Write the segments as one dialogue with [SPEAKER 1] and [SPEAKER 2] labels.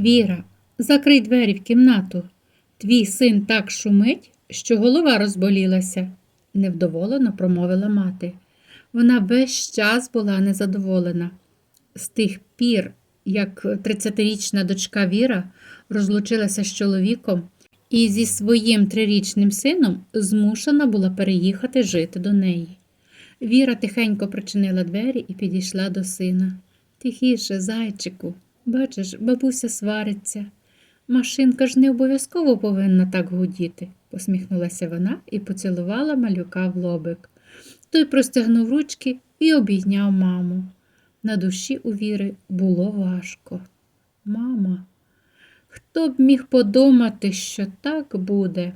[SPEAKER 1] Віра, закрий двері в кімнату. Твій син так шумить, що голова розболілася, невдоволено промовила мати. Вона весь час була незадоволена. З тих пір, як 30-річна дочка Віра розлучилася з чоловіком і зі своїм трирічним сином змушена була переїхати жити до неї. Віра тихенько причинила двері і підійшла до сина. Тихіше, зайчику, бачиш, бабуся свариться. Машинка ж не обов'язково повинна так гудіти, посміхнулася вона і поцілувала малюка в лобик. Той простягнув ручки і обійняв маму. На душі у Віри було важко. Мама, хто б міг подумати, що так буде?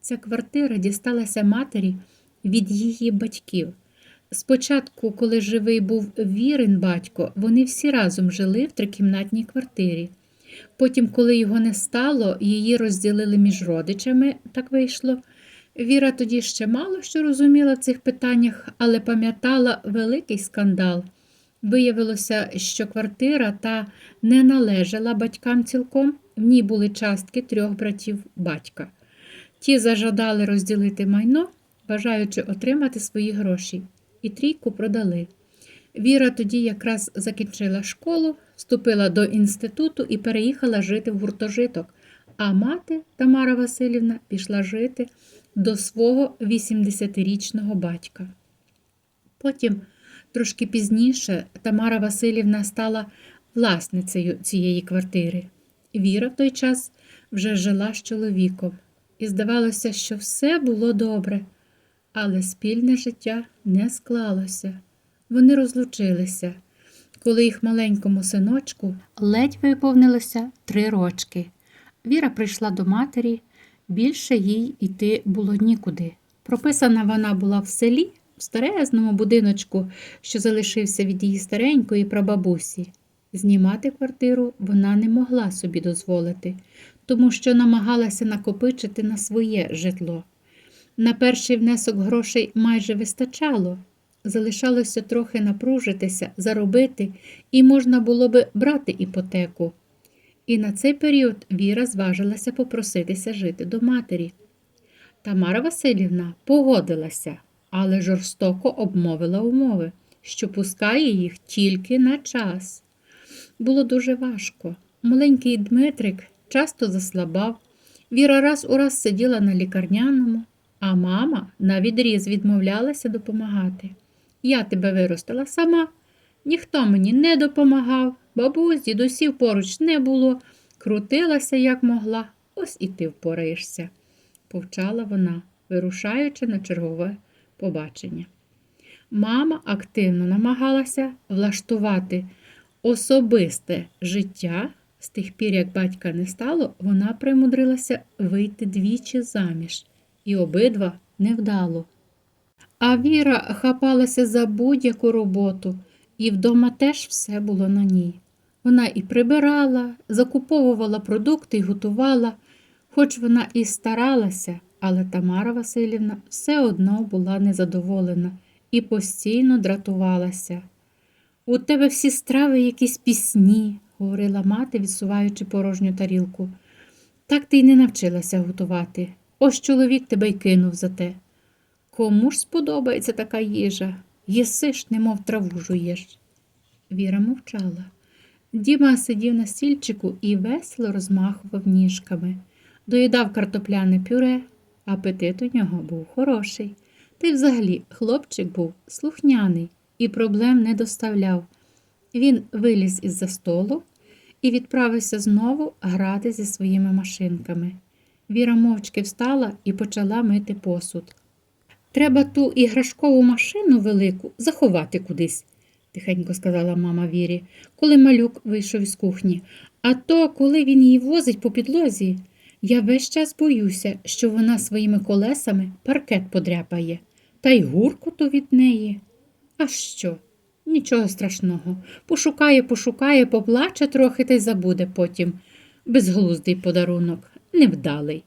[SPEAKER 1] Ця квартира дісталася матері від її батьків. Спочатку, коли живий був Вірин батько, вони всі разом жили в трикімнатній квартирі. Потім, коли його не стало, її розділили між родичами, так вийшло. Віра тоді ще мало що розуміла в цих питаннях, але пам'ятала великий скандал. Виявилося, що квартира та не належала батькам цілком, в ній були частки трьох братів батька. Ті зажадали розділити майно, бажаючи отримати свої гроші, і трійку продали. Віра тоді якраз закінчила школу, вступила до інституту і переїхала жити в гуртожиток, а мати Тамара Васильівна пішла жити до свого 80-річного батька. Потім, трошки пізніше, Тамара Васильівна стала власницею цієї квартири. Віра в той час вже жила з чоловіком, і здавалося, що все було добре, але спільне життя не склалося. Вони розлучилися, коли їх маленькому синочку ледь виповнилося три рочки. Віра прийшла до матері, більше їй іти було нікуди. Прописана вона була в селі, в старезному будиночку, що залишився від її старенької прабабусі. Знімати квартиру вона не могла собі дозволити, тому що намагалася накопичити на своє житло. На перший внесок грошей майже вистачало. Залишалося трохи напружитися, заробити, і можна було би брати іпотеку. І на цей період Віра зважилася попроситися жити до матері. Тамара Васильівна погодилася, але жорстоко обмовила умови, що пускає їх тільки на час. Було дуже важко. Маленький Дмитрик часто заслабав. Віра раз у раз сиділа на лікарняному, а мама на відріз відмовлялася допомагати. Я тебе виростила сама, ніхто мені не допомагав, бабусь, дідусів поруч не було, крутилася, як могла, ось і ти впораєшся, повчала вона, вирушаючи на чергове побачення. Мама активно намагалася влаштувати особисте життя. З тих пір, як батька не стало, вона примудрилася вийти двічі заміж, і обидва невдало. А Віра хапалася за будь-яку роботу, і вдома теж все було на ній. Вона і прибирала, закуповувала продукти і готувала, хоч вона і старалася, але Тамара Васильівна все одно була незадоволена і постійно дратувалася. У тебе всі страви якісь пісні, говорила мати, відсуваючи порожню тарілку. Так ти й не навчилася готувати. Ось чоловік тебе й кинув за те. Кому ж сподобається така їжа? Єси ж, немов траву жуєш. Віра мовчала. Діма сидів на стільчику і весело розмахував ніжками. Доїдав картопляне пюре, апетит у нього був хороший. Й взагалі хлопчик був слухняний і проблем не доставляв. Він виліз із за столу і відправився знову грати зі своїми машинками. Віра мовчки встала і почала мити посуд. Треба ту іграшкову машину велику заховати кудись, тихенько сказала мама Вірі, коли малюк вийшов із кухні. А то, коли він її возить по підлозі, я весь час боюся, що вона своїми колесами паркет подряпає, та й гуркоту від неї. А що? Нічого страшного. Пошукає, пошукає, поплаче трохи та й забуде потім. Безглуздий подарунок, невдалий.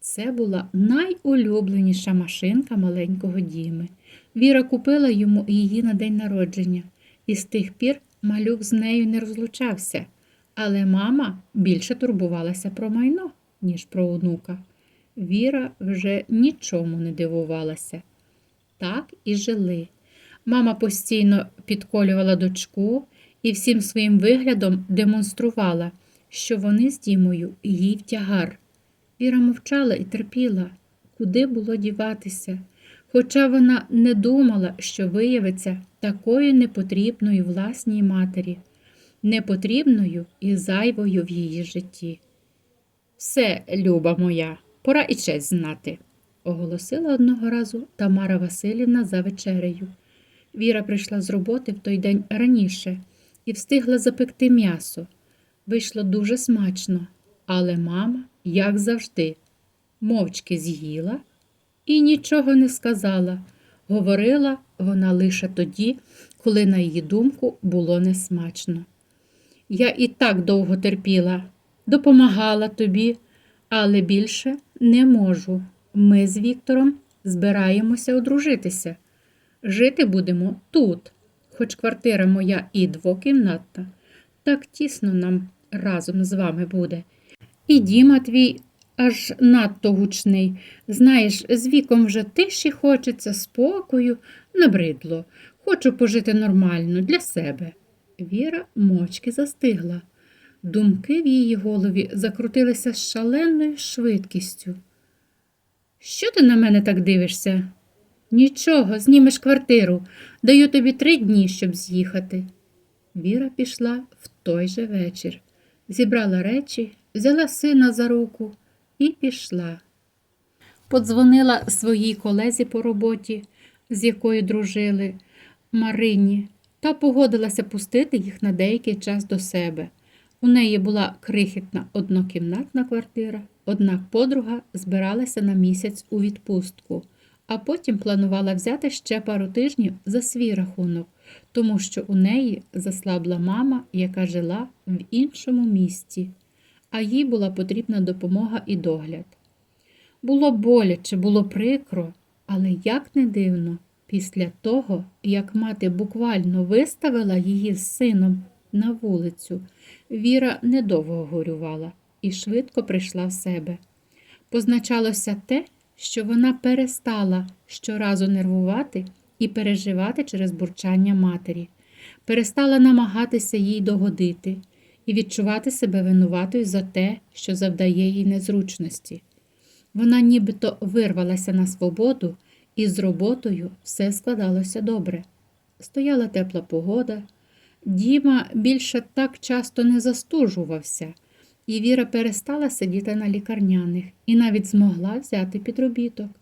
[SPEAKER 1] Це була найулюбленіша машинка маленького Діми. Віра купила йому її на день народження, і з тих пір малюк з нею не розлучався. Але мама більше турбувалася про майно, ніж про онука. Віра вже нічому не дивувалася. Так і жили. Мама постійно підколювала дочку і всім своїм виглядом демонструвала, що вони з Дімою їй в тягар. Віра мовчала і терпіла, куди було діватися, хоча вона не думала, що виявиться такою непотрібною власній матері, непотрібною і зайвою в її житті. Все, люба моя, пора і честь знати, оголосила одного разу Тамара Васильівна за вечерею. Віра прийшла з роботи в той день раніше і встигла запекти м'ясо. Вийшло дуже смачно, але мама, як завжди, мовчки з'їла і нічого не сказала. Говорила вона лише тоді, коли, на її думку, було несмачно. Я і так довго терпіла, допомагала тобі, але більше не можу. Ми з Віктором збираємося одружитися. Жити будемо тут, хоч квартира моя і двокімнатна, так тісно нам разом з вами буде. І Діма твій аж надто гучний. Знаєш, з віком вже тиші хочеться, спокою, набридло. Хочу пожити нормально для себе. Віра мовчки застигла. Думки в її голові закрутилися з шаленою швидкістю. Що ти на мене так дивишся? Нічого, знімеш квартиру. Даю тобі три дні, щоб з'їхати. Віра пішла в той же вечір, зібрала речі, взяла сина за руку і пішла. Подзвонила своїй колезі по роботі, з якою дружили, Марині, та погодилася пустити їх на деякий час до себе. У неї була крихітна однокімнатна квартира, однак подруга збиралася на місяць у відпустку, а потім планувала взяти ще пару тижнів за свій рахунок, тому що у неї заслабла мама, яка жила в іншому місті, а їй була потрібна допомога і догляд. Було боляче, було прикро, але як не дивно, після того, як мати буквально виставила її з сином на вулицю, Віра недовго горювала і швидко прийшла в себе. Позначалося те, що вона перестала щоразу нервувати і переживати через бурчання матері, перестала намагатися їй догодити і відчувати себе винуватою за те, що завдає їй незручності. Вона нібито вирвалася на свободу, і з роботою все складалося добре. Стояла тепла погода. Діма більше так часто не застужувався, і Віра перестала сидіти на лікарняних і навіть змогла взяти підробіток.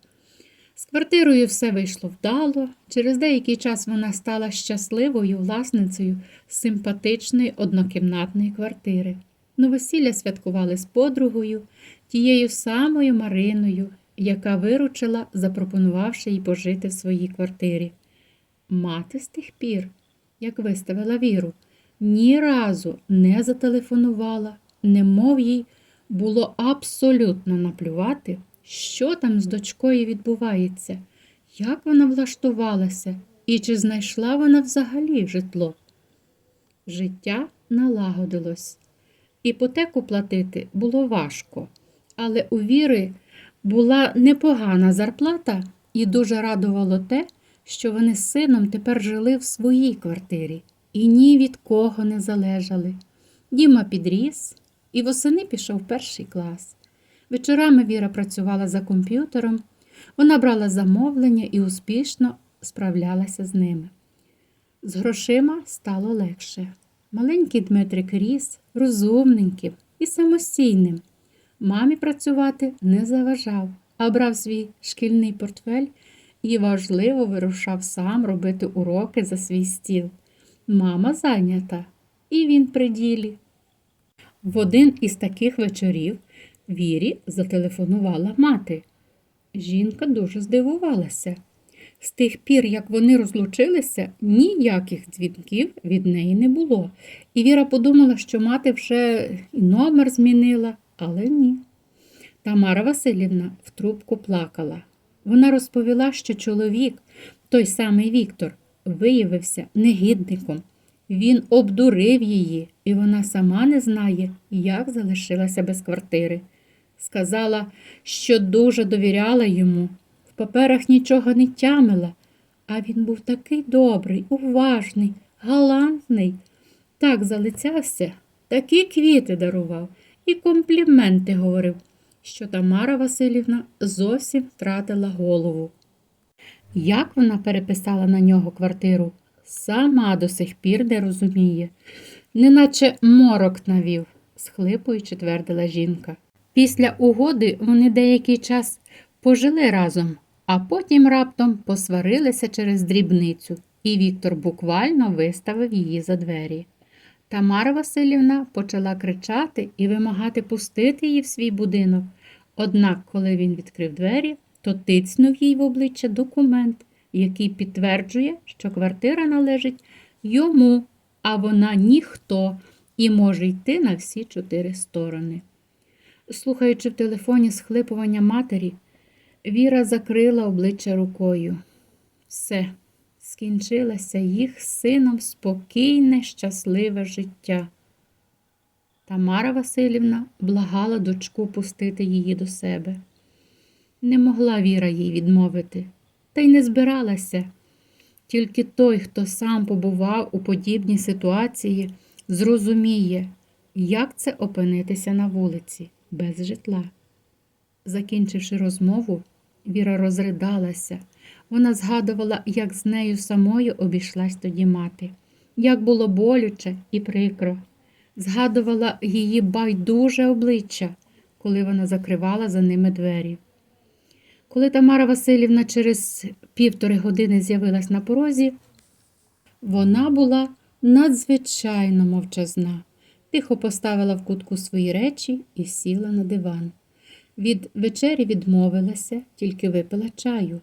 [SPEAKER 1] З квартирою все вийшло вдало. Через деякий час вона стала щасливою власницею симпатичної однокімнатної квартири. Новосілля святкували з подругою, тією самою Мариною, яка виручила, запропонувавши їй пожити в своїй квартирі. Мати з тих пір, як виставила віру, ні разу не зателефонувала, немов їй було абсолютно наплювати, що там з дочкою відбувається, як вона влаштувалася і чи знайшла вона взагалі житло. Життя налагодилось. Іпотеку платити було важко, але у Віри була непогана зарплата і дуже радувало те, що вони з сином тепер жили в своїй квартирі і ні від кого не залежали. Діма підріс і восени пішов перший клас. Вечорами Віра працювала за комп'ютером, вона брала замовлення і успішно справлялася з ними. З грошима стало легше. Маленький Дмитрик ріс, розумненьким і самостійним. Мамі працювати не заважав, а брав свій шкільний портфель і важливо вирушав сам робити уроки за свій стіл. Мама зайнята, і він при ділі. В один із таких вечорів Вірі зателефонувала мати. Жінка дуже здивувалася. З тих пір, як вони розлучилися, ніяких дзвінків від неї не було. І Віра подумала, що мати вже і номер змінила, але ні. Тамара Васильівна в трубку плакала. Вона розповіла, що чоловік, той самий Віктор, виявився негідником. Він обдурив її, і вона сама не знає, як залишилася без квартири. Сказала, що дуже довіряла йому, в паперах нічого не тямила, а він був такий добрий, уважний, галантний. Так залицявся, такі квіти дарував і компліменти говорив, що Тамара Васильівна зовсім втратила голову. Як вона переписала на нього квартиру, сама до сих пір не розуміє, неначе морок навів, схлипуючи, твердила жінка. Після угоди вони деякий час пожили разом, а потім раптом посварилися через дрібницю, і Віктор буквально виставив її за двері. Тамара Васильівна почала кричати і вимагати пустити її в свій будинок. Однак, коли він відкрив двері, то тицнув їй в обличчя документ, який підтверджує, що квартира належить йому, а вона ніхто і може йти на всі чотири сторони. Слухаючи в телефоні схлипування матері, Віра закрила обличчя рукою. Все, скінчилося їх сином спокійне, щасливе життя. Тамара Васильівна благала дочку пустити її до себе. Не могла Віра їй відмовити, та й не збиралася. Тільки той, хто сам побував у подібній ситуації, зрозуміє, як це опинитися на вулиці без житла. Закінчивши розмову, Віра розридалася. Вона згадувала, як з нею самою обійшлась тоді мати, як було болюче і прикро. Згадувала її байдуже обличчя, коли вона закривала за ними двері. Коли Тамара Васильівна через півтори години з'явилась на порозі, вона була надзвичайно мовчазна, тихо поставила в кутку свої речі і сіла на диван. Від вечері відмовилася, тільки випила чаю.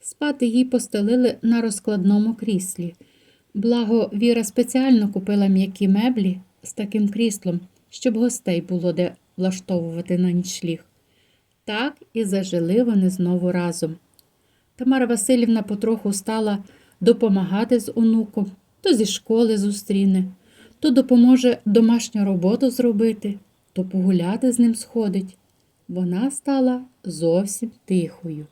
[SPEAKER 1] Спати їй постелили на розкладному кріслі. Благо, Віра спеціально купила м'які меблі з таким кріслом, щоб гостей було де влаштовувати на нічліг. Так і зажили вони знову разом. Тамара Васильівна потроху стала допомагати з онуком, то зі школи зустріне, то допоможе домашню роботу зробити, то погуляти з ним сходить. Вона стала зовсім тихою.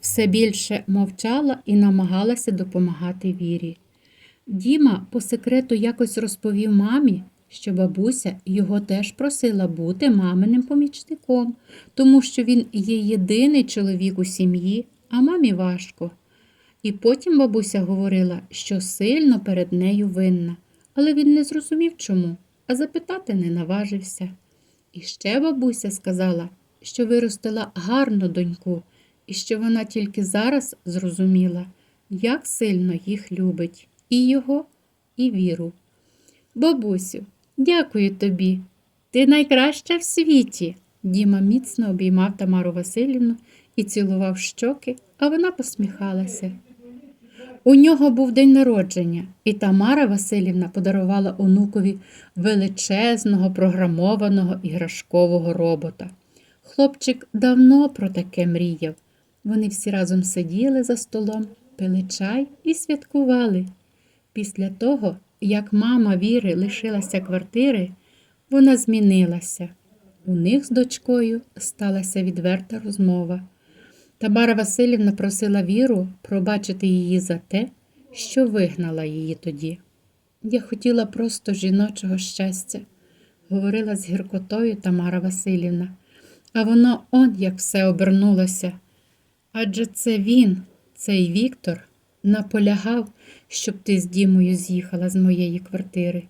[SPEAKER 1] Все більше мовчала і намагалася допомагати Вірі. Діма по секрету якось розповів мамі, що бабуся його теж просила бути маминим помічником, тому що він є єдиний чоловік у сім'ї, а мамі важко. І потім бабуся говорила, що сильно перед нею винна, але він не зрозумів чому, а запитати не наважився. І ще бабуся сказала, що виростила гарну доньку, і що вона тільки зараз зрозуміла, як сильно їх любить і його, і віру. Бабусю, дякую тобі. Ти найкраща в світі. Діма міцно обіймав Тамару Васильівну і цілував щоки, а вона посміхалася. У нього був день народження, і Тамара Васильівна подарувала онукові величезного програмованого іграшкового робота. Хлопчик давно про таке мріяв. Вони всі разом сиділи за столом, пили чай і святкували. Після того, як мама Віри лишилася квартири, вона змінилася. У них з дочкою сталася відверта розмова. Тамара Васильівна просила Віру пробачити її за те, що вигнала її тоді. Я хотіла просто жіночого щастя, говорила з гіркотою Тамара Васильівна, а воно он як все обернулося. Адже це він, цей Віктор, наполягав, щоб ти з Дімою з'їхала з моєї квартири.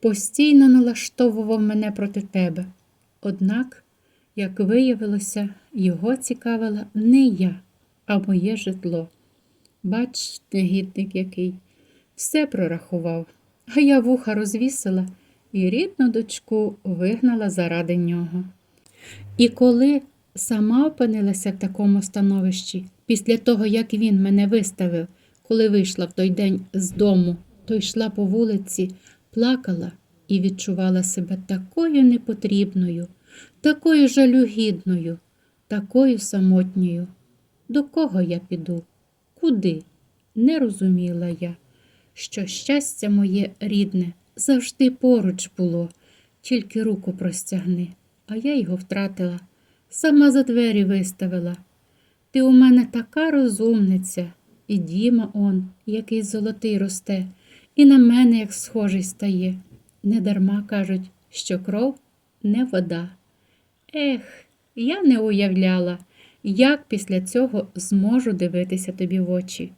[SPEAKER 1] Постійно налаштовував мене проти тебе. Однак, як виявилося, його цікавила не я, а моє житло. Бач, негідник який, все прорахував, а я вуха розвісила і рідну дочку вигнала заради нього. І коли сама опинилася в такому становищі, після того, як він мене виставив, коли вийшла в той день з дому, то йшла по вулиці, плакала і відчувала себе такою непотрібною, такою жалюгідною, такою самотньою. До кого я піду? Куди? Не розуміла я. що щастя моє рідне завжди поруч було, тільки руку простягни, а я його втратила, сама за двері виставила. Ти у мене така розумниця, і Діма он, який золотий росте, і на мене як схожий стає. Недарма кажуть, що кров не вода. Ех, я не уявляла, як після цього зможу дивитися тобі в очі.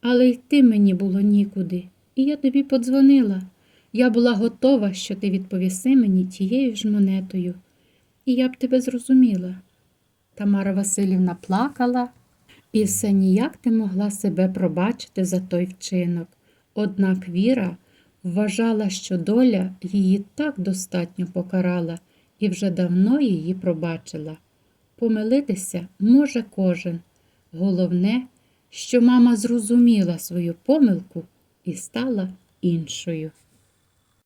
[SPEAKER 1] Але йти мені було нікуди, і я тобі подзвонила. Я була готова, що ти відповіси мені тією ж монетою, і я б тебе зрозуміла. Тамара Васильівна плакала і все ніяк не могла себе пробачити за той вчинок. Однак Віра вважала, що доля її так достатньо покарала і вже давно її пробачила. Помилитися може кожен. Головне, що мама зрозуміла свою помилку і стала іншою.